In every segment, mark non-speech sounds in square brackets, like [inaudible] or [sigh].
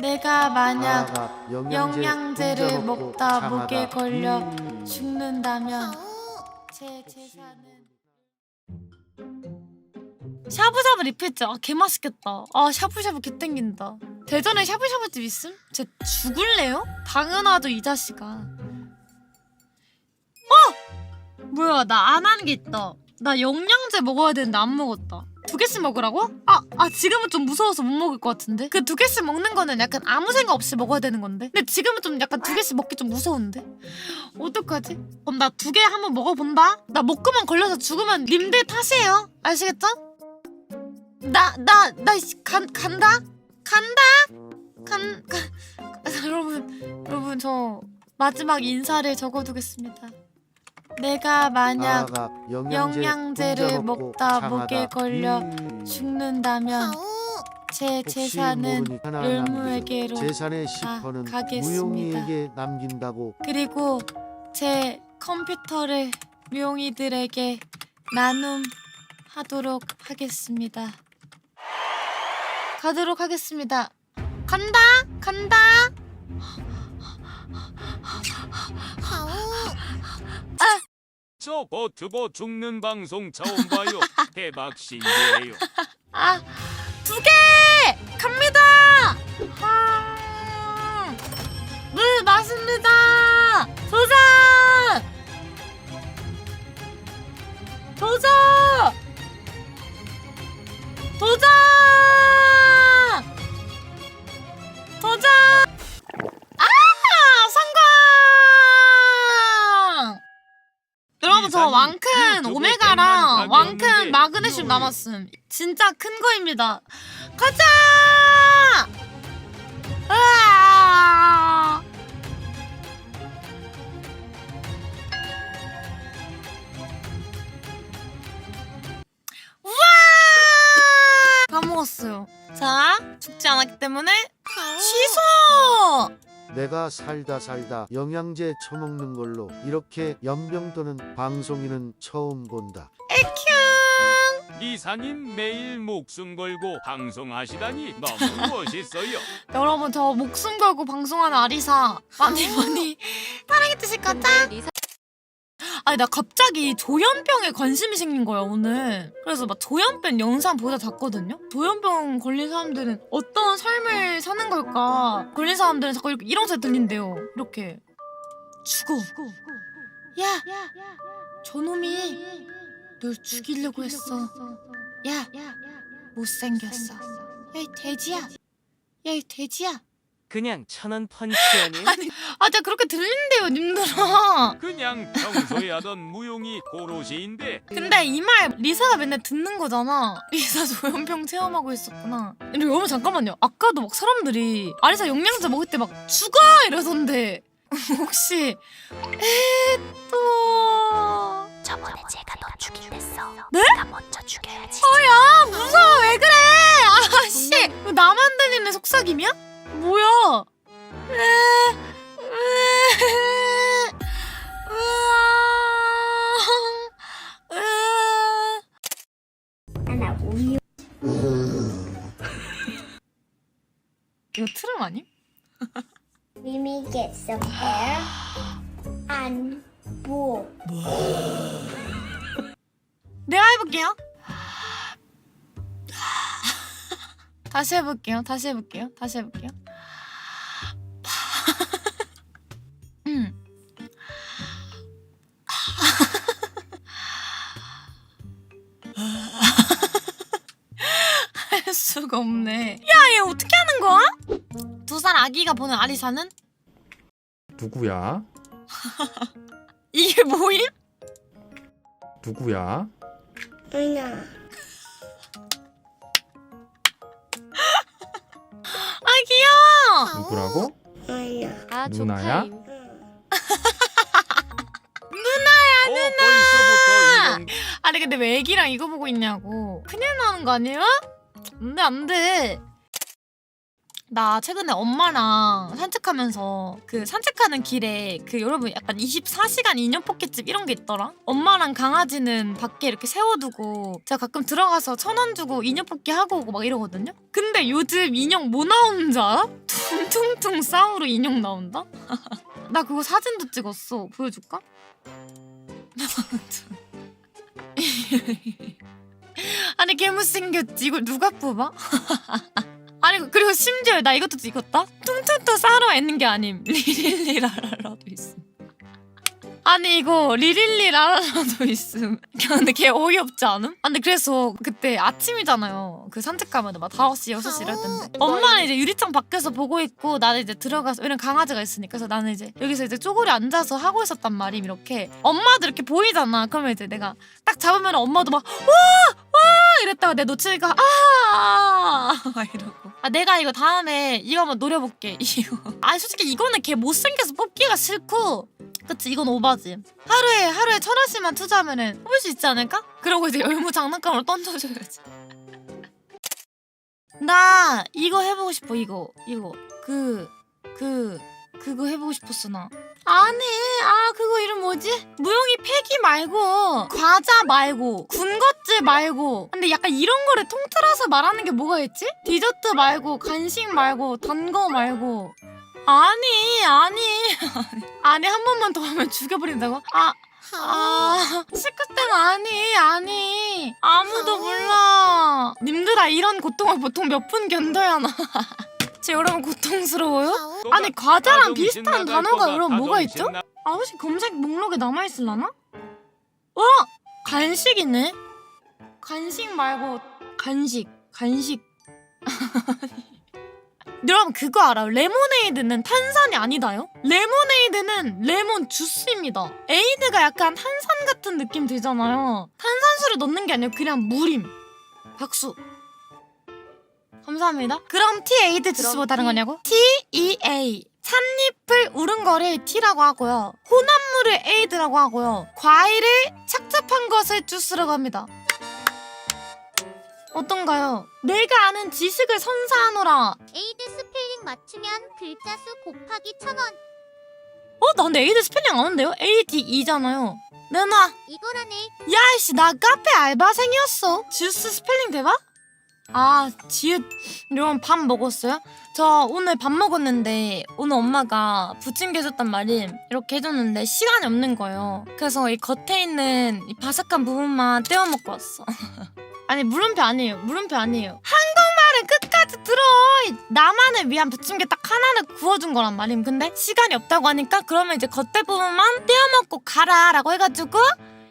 내가 만약 아가 영양제를 혼자 먹고 먹다. 목에 걸려 음. 죽는다면 제 재산은 샤브샤브 리필트 아 개맛있겠다 아 샤브샤브 개 땡긴다 대전에 샤브샤브 집 있음? 쟤 죽을래요? 당연하죠 이 자식아 어! 뭐야 나 안 하는 게 있다 나 영양제 먹어야 되는데 안 먹었다 두 개씩 먹으라고? 아, 아 지금은 좀 무서워서 못 먹을 것 같은데 그 두 개씩 먹는 거는 약간 아무 생각 없이 먹어야 되는 건데 근데 지금은 좀 약간 두 개씩 먹기 좀 무서운데 어떡하지? 그럼 나 두 개 한번 먹어본다? 나 목구멍 걸려서 죽으면 님들 탓이에요 아시겠죠? 나 나나간 간다 간다 간, 간 [laughs] 여러분 여러분 저 마지막 인사를 적어두겠습니다 내가 만약 영양제를 혼자 먹다 장하다. 목에 걸려 음. 죽는다면 제 혹시 재산은 모르니 하나 율무에게로 남기고 재산의 가- 10%는 가겠습니다. 무용이에게 남긴다고 그리고 제 컴퓨터를 묘이들에게 나눔하도록 하겠습니다. 가도록 하겠습니다. 간다, 간다. 저 버튜버 죽는 방송 처음 봐요. [laughs] 대박 신기해요. 아, 두 개! 갑니다! 아, 물 맞습니다! 저 이사님, 왕큰 오메가랑 왕큰 마그네슘 이거 남았음. 진짜 큰 거입니다. 가자! 으아! 우와! 다 먹었어요. 자 죽지 않았기 때문에 취소 내가 살다 살다 영양제 처먹는 걸로 이렇게 연병 도는 방송인은 처음 본다. 에큐 이사님 매일 목숨 걸고 방송하시다니 너무 [laughs] 멋있어요. 여러분 저 목숨 걸고 방송하는 아리사 많이 많이 사랑해 주실 거죠? 아니 나 갑자기 조현병에 관심이 생긴 거야 오늘. 그래서 막 조현병 영상 보다 잤거든요? 조현병 걸린 사람들은 어떤 삶을 사는 걸까? 걸린 사람들은 자꾸 이렇게 이런 소리 들린대요. 이렇게. 죽어. 야 저놈이 널 죽이려고 했어. 야 못생겼어. 야 이 돼지야. 야 이 돼지야 그냥 천원 펀치 아님? 아니 아 진짜 그렇게 들린대요 님들아 그냥 평소에 하던 무용이 고로시인데 근데 이 말 리사가 맨날 듣는 거잖아 리사 조현병 체험하고 있었구나 근데 여러분 잠깐만요 아까도 막 사람들이 아리사 영양제 먹을 때 막 죽어 이러던데 [laughs] 혹시 에또 저번에 제가 너 죽인댔어. 네? 나 먼저 죽여야지. 아 무서워 왜 그래 아씨 나만 들리는 속삭임이야? 뭐야 으아. 나 우유. 이거 트름 아님? Me get some air and bull. 내가 해볼게요. 다시 해볼게요. 다시 해볼게요. 다시 해볼게요. [laughs] 음. [laughs] 할 수가 없네. 야, 얘 어떻게 하는 거야? 두 살 아기가 보는 아리사는 누구야? [laughs] 이게 뭐임? 누구야? 누나. 누구라고? 누나. 아 누나야? 조카임. 어, 벌써부터 이런 아니 근데 왜 애기랑 이거 보고 있냐고 큰일 나는 거 아니야? 안돼 안돼 나 최근에 엄마랑 산책하면서 그 산책하는 길에 그 여러분 약간 24시간 인형 포켓집 이런 게 있더라 엄마랑 강아지는 밖에 이렇게 세워두고 제가 가끔 들어가서 천 원 주고 인형 뽑기 하고 오고 막 이러거든요 근데 요즘 인형 뭐 나오는 줄 알아? 퉁퉁퉁 싸우로 인형 나온다? [laughs] 나 그거 사진도 찍었어. 보여줄까? [laughs] 아니 개못생겼지 이걸 누가 뽑아? [laughs] 아니 그리고 심지어 나 이것도 찍었다? 퉁퉁퉁 싸우로 있는 게 아님 리릴리라라라도 있음 아니 이거 리릴리라라도 있음. [laughs] 근데 걔 어이없지 않음? 아 근데 그래서 그때 아침이잖아요. 그 산책 가면 막 5시 6시 이럴 텐데. 엄마는 이제 유리창 밖에서 보고 있고 나는 이제 들어가서 왜냐면 강아지가 있으니까. 그래서 나는 이제 여기서 이제 쪼그려 앉아서 하고 있었단 말임 이렇게. 엄마도 이렇게 보이잖아. 그러면 이제 내가 딱 잡으면 엄마도 막 와! 와! 이랬다가 내 놓치니까 아! 막 이러고. 아 내가 이거 다음에 이거 한번 노려볼게 [laughs] 이거. 아니 솔직히 이거는 걔 못생겨서 뽑기가 싫고. 그치 이건 오바지. 하루에 하루에 천 원씩만 투자하면은 뽑을 수 있지 않을까? 그러고 이제 열무 장난감으로 던져줘야지. [laughs] 나 이거 해보고 싶어 이거. 이거. 그 그 그거 해보고 싶었어 나 아니 아 그거 이름 뭐지? 무용이 패기 말고 과자 말고 군것질 말고 근데 약간 이런 거를 통틀어서 말하는 게 뭐가 있지? 디저트 말고 간식 말고 단 거 말고 아니 아니 [laughs] 아니 한 번만 더 하면 죽여버린다고? 아 아, 시크땡 아니, 아니. 아무도 몰라. 님들아, 이런 고통을 보통 몇 분 견뎌야 하나? [laughs] 제 여러분 고통스러워요? 아니, 과자랑 비슷한 단어가 그럼 뭐가 있죠? 아, 혹시 검색 목록에 남아있을라나? 어? 간식이네? 간식 말고, 간식, 간식. [laughs] 여러분 그거 알아요? 레모네이드는 탄산이 아니다요? 레모네이드는 레몬 주스입니다. 에이드가 약간 탄산 같은 느낌 들잖아요. 탄산수를 넣는 게 아니라 그냥 물임. 박수. 감사합니다. 그럼 티 에이드 주스보다 다른 거냐고? T E A 찻잎을 우른 거를 티라고 하고요. 혼합물을 에이드라고 하고요. 과일을 착잡한 것을 주스라고 합니다. 어떤가요? 내가 아는 지식을 선사하노라. 에이드 스펠링 맞추면 글자 수 곱하기 천 원. 어? 나 근데 에이드 스펠링 아는데요? ADE잖아요. 내놔. 이거라네. 야이씨 나 카페 알바생이었어. 주스 스펠링 대박? 아 지읒 여러분 밥 먹었어요? 저 오늘 밥 먹었는데 오늘 엄마가 부침개 해줬단 말임 이렇게 해줬는데 시간이 없는 거예요. 그래서 이 겉에 있는 이 바삭한 부분만 떼어 먹고 왔어. [laughs] 아니 물음표 아니에요. 물음표 아니에요. 한국말은 끝까지 들어. 이 나만을 위한 부침개 딱 하나를 구워준 거란 말임. 근데 시간이 없다고 하니까 그러면 이제 겉에 부분만 떼어 먹고 가라 라고 해가지고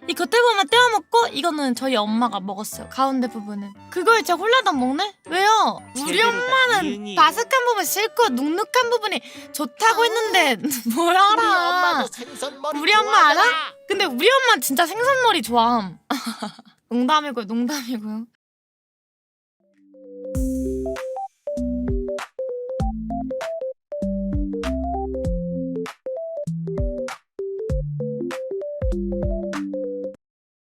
이 겉에 부분만 떼어 먹고 이거는 저희 엄마가 먹었어요. 가운데 부분은. 그걸 진짜 홀라당 먹네? 왜요? 우리 제대로 엄마는 다 이은이. 바삭한 부분 싫고 눅눅한 부분이 좋다고 했는데 [laughs] 뭘 알아? 우리 엄마 알아? 근데 우리 엄마 진짜 생선머리 좋아함. [laughs] 농담이고요, 농담이고요.